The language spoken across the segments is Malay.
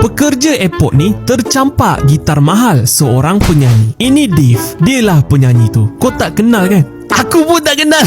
Pekerja airport ni tercampak gitar mahal seorang penyanyi. Ini Dave. Dialah penyanyi tu. Kau tak kenal kan? Aku pun tak kenal.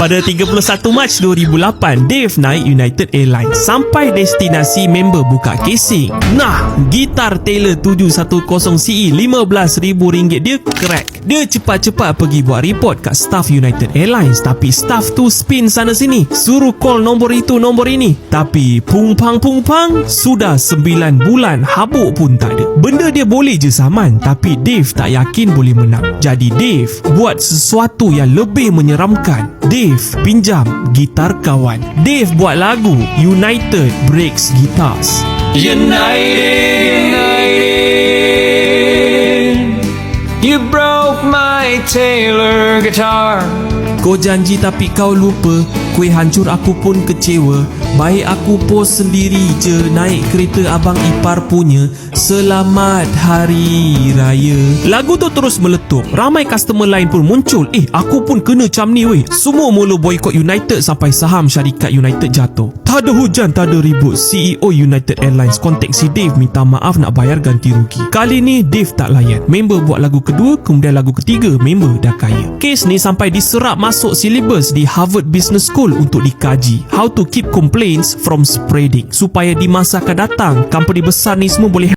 Pada 31 Mac 2008, Dave naik United Airlines sampai destinasi member buka casing. Nah, gitar Taylor 710CE RM15,000 dia crack. Dia cepat-cepat pergi buat report kat staff United Airlines tapi staff tu spin sana sini. Suruh call nombor itu nombor ini. Tapi pung pang pung pang sudah 9 bulan habuk pun tak ada. Benda dia boleh je saman tapi Dave tak yakin boleh menang. Jadi Dave buat sesuatu yang lebih menyeramkan. Dave pinjam gitar kawan. Dave buat lagu United Breaks Guitars. United, you broke my Taylor guitar. Kau janji tapi kau lupa Kuih hancur aku pun kecewa Baik aku pos sendiri je Naik kereta abang ipar punya. Selamat Hari Raya. Lagu tu terus meletup. Ramai customer lain pun muncul. Eh aku pun kena cam ni weh. Semua mula boykot United Sampai saham syarikat United jatuh Tak ada hujan tak ada ribut CEO United Airlines kontak si Dave Minta maaf nak bayar ganti rugi. Kali ni Dave tak layan. Member buat lagu kedua Kemudian lagu ketiga Member dah kaya. Kes ni sampai diserap masuk silibus Di Harvard Business School Untuk dikaji. How to keep complaints from spreading. Supaya di masa akan datang Company besar ni semua boleh